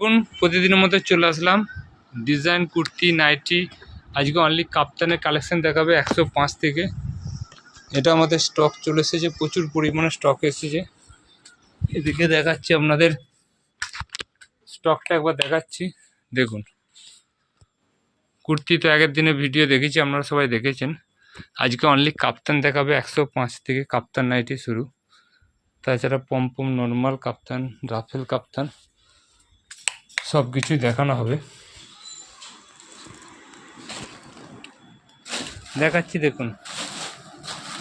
এখন প্রতিদিনের মতো চলে আসলাম। ডিজাইন কুর্তি নাইটি আজকে অনলি কাপ্তানের কালেকশন দেখাবে একশো পাঁচ থেকে। এটা আমাদের স্টক চলে এসেছে, প্রচুর পরিমাণে স্টক এসেছে। এদিকে দেখাচ্ছি আপনাদের। স্টকটা একবার দেখাচ্ছি। দেখুন। কুর্তি তো আগের দিনে ভিডিও দেখেছি, আপনারা সবাই দেখেছেন। আজকে অনলি কাপ্তান দেখাবে একশো পাঁচ থেকে, কাপ্তান নাইটি শুরু। তাছাড়া pompom normal kaftan ruffle kaftan. সব কিছুই দেখানো হবে। দেখাচ্ছি দেখুন।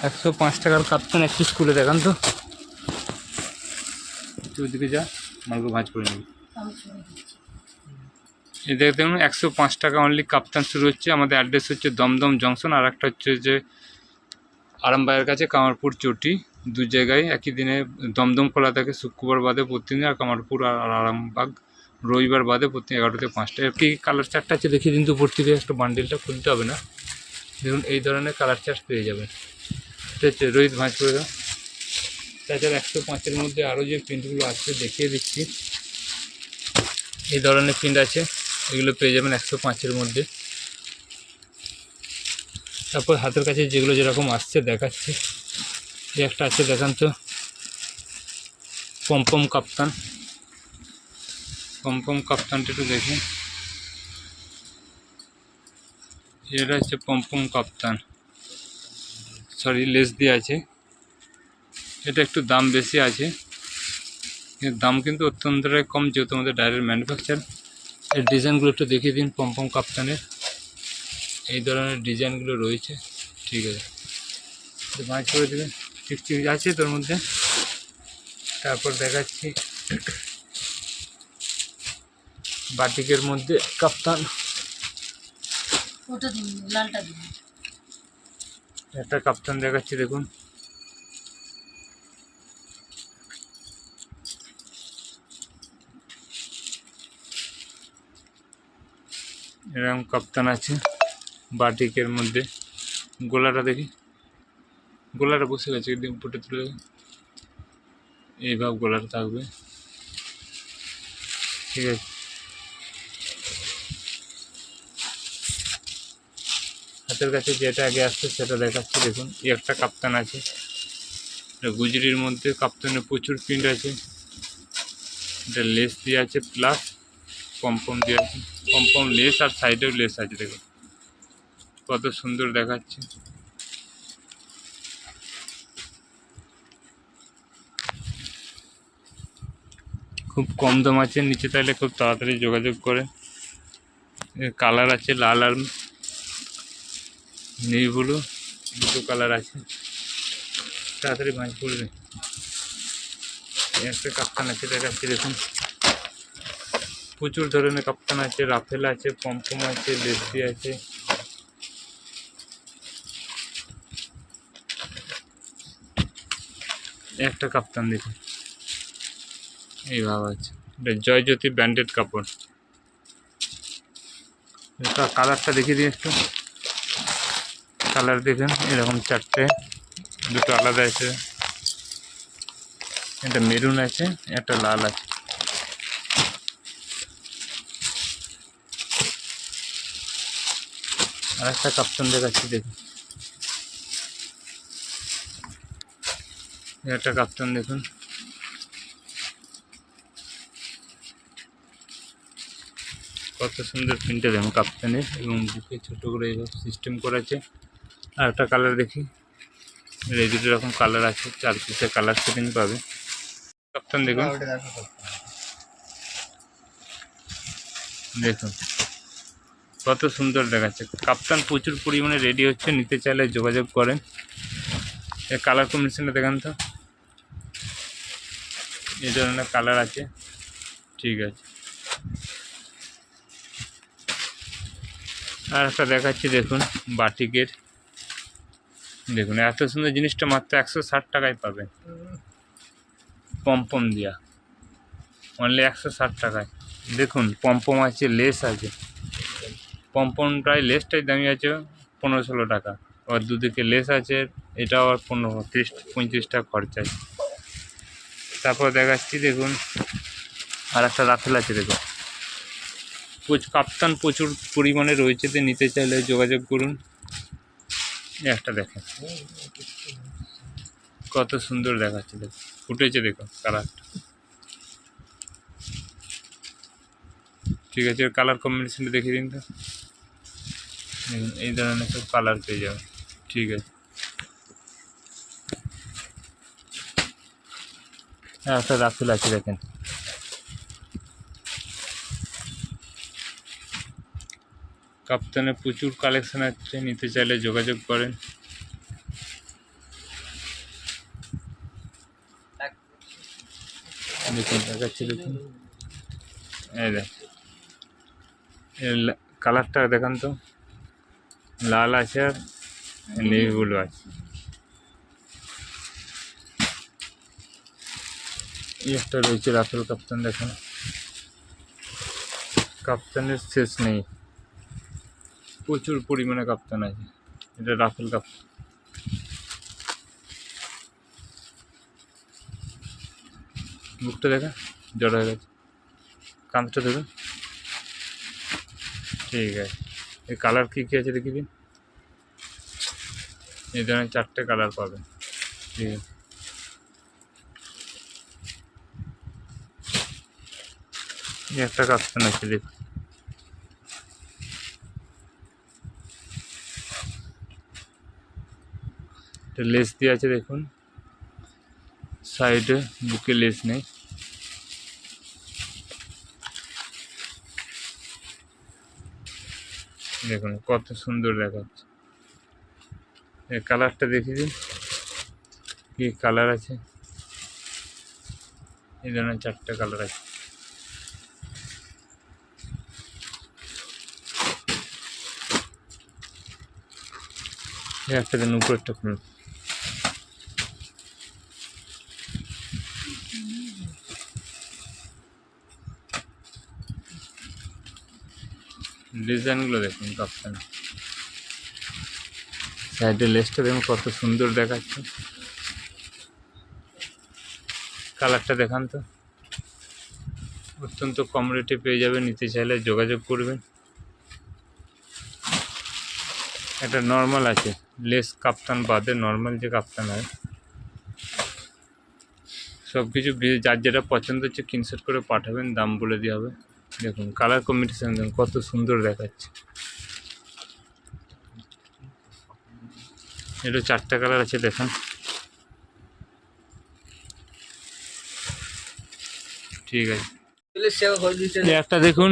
একশো পাঁচ টাকার কাপ্তান একটু স্কুলে দেখান তো। ওদিকে যা মালকে ভাঁজ করে নিবি। এই দেখ দেখুন, একশো পাঁচ টাকা অনলি কাপ্তান শুরু হচ্ছে। আমাদের অ্যাড্রেস হচ্ছে দমদম জংশন আর একটা হচ্ছে যে আরামবাগের কাছে কামারপুর চটি। দু জায়গায় একই দিনে দমদম খোলা থাকে, শুক্রবার বাদে প্রতিদিন আর কামারপুর আর আরামবাগ। রবিবার বাদে প্রতি এগারোটা পাঁচটা কি কালার চার্টটা আছে দেখিয়ে দিন ভর্তি দিয়ে একটা বান্ডিলটা খুলতে হবে না। দেখুন, এই ধরনের কালার চার্ট পেয়ে যাবেন। এটা হচ্ছে রোহিত ভাঁজ করে দাও তাছাড়া একশো পাঁচের মধ্যে আরও যে প্রিন্টগুলো আছে দেখিয়ে দিচ্ছি। এই ধরনের প্রিন্ট আছে, এগুলো পেয়ে যাবেন একশো পাঁচের মধ্যে। তারপর হাতের কাছে যেগুলো যেরকম আসছে দেখাচ্ছি। এই একটা আছে, দেখান তো। পমপম কাপ্তান। পমপম কাপ্তানটা একটু দেখুন এটা হচ্ছে পমপম কাপ্তান সরি লেস দিয়ে আছে। এটা একটু দাম বেশি আছে। দাম কিন্তু অত্যন্তটাই কম, যেহেতু আমাদের ডাইরেক্ট ম্যানুফ্যাকচার এর ডিজাইনগুলো একটু দেখিয়ে দিন পমপম কাপ্তানের এই ধরনের ডিজাইনগুলো রয়েছে। ঠিক আছে। ভাঁজ করে দেবেন। ঠিক ঠিক আছে তোর মধ্যে। তারপর দেখাচ্ছি। বাটিকের মধ্যে কাপ্তান। ওটা দিন লালটা দিন। একটা কাপ্তান দেখাচ্ছি দেখুন। এরকম কাপ্তান আছে বাটিকের মধ্যে। গোলাটা দেখি। গোলাটা বসে গেছে একদিন ফুটে তুলে এইভাবে গোলাটা থাকবে। ঠিক আছে। হাতের কাছে যেটা আগে আসছে সেটা দেখাচ্ছি, দেখুন, এই একটা কাপ্তান আছে। গুজরির মধ্যে কাপ্তানে প্রচুর প্রিন্ট আছে। এটা লেস দিয়ে আছে প্লাস পম্পম দিয়ে আছে। পম্পম লেস আর সাইডেও লেস আছে, দেখুন। কত সুন্দর দেখাচ্ছে। খুব কম দাম আছে, নিচে তাহলে খুব তাড়াতাড়ি যোগাযোগ করে। কালার আছে লাল আর নেই ব্লু, দুটো কালার আছে। তাড়াতাড়ি ভাঁজ পড়বে একটা কাপ্তান আছে দেখাচ্ছি দেখুন। প্রচুর ধরনের কাপ্তান আছে, রাফেল আছে পম্পম আছে লেসি আছে। একটা কাপ্তান দেখুন। এইভাবে আছে, এটা জয়জ্যোতি ব্র্যান্ডেড কাপড়। এটা কালারটা দেখিয়ে দিই একটু। কালার দেখুন, এরকম চারটে, দুটো আলাদা আছে। একটা মেরুন আছে, একটা লাল আছে। আর একটা কাপ্তান দেখাচ্ছি, দেখুন। একটা কাপ্তান দেখুন। কত সুন্দর প্রিন্টে দেখুন, কাপ্তানের, এবং বুকে ছোটো করে সিস্টেম করা আছে। আর একটা কালার দেখি। এই দুটো রকম কালার আছে চার পিসের কালার সেটিং পাবে। কাপ্তান দেখুন। দেখুন। কত সুন্দর দেখাচ্ছে। কাপ্তান প্রচুর পরিমাণে রেডি হচ্ছে নিতে চাইলে যোগাযোগ করেন। এর কালার কম্বিনেশনটা দেখান তো। এই ধরনের কালার আছে। ঠিক আছে। আর একটা দেখাচ্ছি দেখুন বাটিকের। দেখুন, এত সুন্দর জিনিসটা মাত্র একশো ষাট টাকায় পাবেন। পম্পম দিয়া। অনলি একশো ষাট টাকায়। দেখুন পম্পম আছে, লেস আছে। পম্পমটাই লেসটাই দামি আছে পনেরো ষোলো টাকা। আবার দুদিকে লেস আছে এটা আবার পনেরো, তিরিশ, পঁয়ত্রিশ টাকা খরচা আছে। তারপর দেখাচ্ছি, দেখুন আর একটা রাফেল আছে, দেখুন। কাপ্তান প্রচুর পরিমাণে রয়েছে নিতে চাইলে যোগাযোগ করুন। একটা দেখেন। কত সুন্দর দেখাচ্ছে দেখো ফুটেছে দেখো কালারটা। ঠিক আছে কালার কম্বিনেশনটা দেখিয়ে দিন তো। এই ধরনের সব কালার পেয়ে যাবে ঠিক আছে। হ্যাঁ একটা রাফেল আছে, দেখেন। কাপ্তানে প্রচুর কালেকশন আছে, নিতে চাইলে যোগাযোগ করেন। দেখুন, দেখাচ্ছি, দেখুন। এই দেখ। কালারটা দেখান তো। লাল আছে আর নেভি ব্লু আছে। একটা রয়েছে রাফেল কাপ্তান, দেখুন। কাপ্তানের শেষ নেই। প্রচুর পরিমাণে কাপ্তান আছে। এটা রাফেল কাপ্তান মুখটা দেখা, জড় হয়ে গেছে। কাঁধটা দেখুন ঠিক আছে। এই কালার কী কী আছে দেখি দিন। এই ধরনের চারটে কালার পাবেন। ঠিক আছে। একটা কাপ্তান আছে, দেখুন। এটা লেস দিয়ে আছে, দেখুন। সাইডে বুকে লেস নেই। দেখুন, কত সুন্দর দেখাচ্ছে। এই কালারটা দেখিয়ে দিন। কি কালার আছে? এই ধরনের চারটে কালার আছে। একটা দিন উপরেরটা খুলুন। ডিজাইনগুলো দেখুন কাপ্তান সাইডের লেসটা দেখুন কত সুন্দর দেখাচ্ছে। কালারটা দেখান তো। অত্যন্ত কম রেটে পেয়ে যাবেন, নিতে চাইলে যোগাযোগ করবেন। একটা নর্মাল আছে, লেস কাপ্তান বাদে নর্মাল যে কাপ্তান হয়। সব কিছু যার যেটা পছন্দ হচ্ছে কিনসেট করে পাঠাবেন, দাম বলে দেওয়া হবে। দেখুন কালার কম্বিনেশন দেখুন, কত সুন্দর দেখাচ্ছে। এটা চারটা কালার আছে, দেখুন। ঠিক আছে। একটা দেখুন।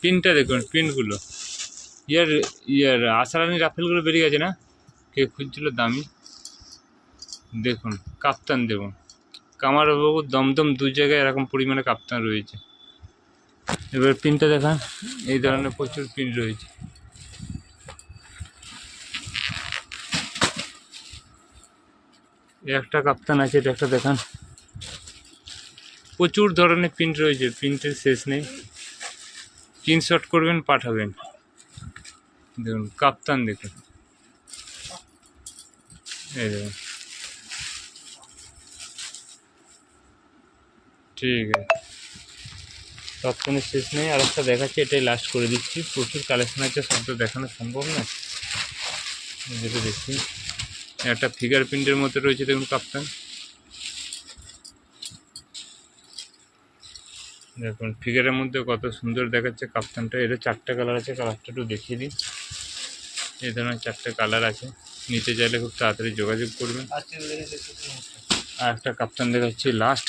পিনটা দেখুন পিনগুলো ইয়ার ইয়ার আশারানি রাফেলগুলো বেরিয়ে গেছে না? কে খুঁজছিল দামি? দেখুন, কাপ্তান দেখুন। কামারবাবু দমদম দু জায়গায় এরকম পরিমাণে কাপ্তান রয়েছে। এবার পিনটা দেখান। এই ধরনের প্রচুর পিন রয়েছে। একটা কাপ্তান আছে, এটা একটা দেখান। প্রচুর ধরনের প্রিন্ট রয়েছে, প্রিন্টের শেষ নেই। স্ক্রিনশট করবেন, পাঠাবেন। দেখুন, কাপ্তান দেখুন। এই দেখুন। ঠিক আছে। কাপ্তানের শেষ নেই। আর একটা দেখাচ্ছি এটাই লাস্ট করে দিচ্ছি। প্রচুর কালেকশন আছে সব তো দেখানো সম্ভব না। যেটা দেখছি একটা ফিগার প্রিন্টের মতো রয়েছে দেখুন কাপ্তান। দেখুন ফিগারের মধ্যে কত সুন্দর দেখাচ্ছে কাপ্তানটা। এর চারটে কালার আছে কালারটা একটু দেখিয়ে দিন এই ধরনের চারটে কালার আছে। নিতে চাইলে খুব তাড়াতাড়ি যোগাযোগ করবেন। আর একটা কাপ্তান দেখাচ্ছি লাস্ট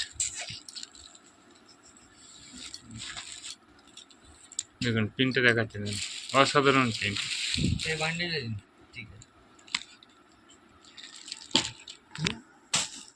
দেখুন প্রিন্টটা দেখাচ্ছে অসাধারণ প্রিন্ট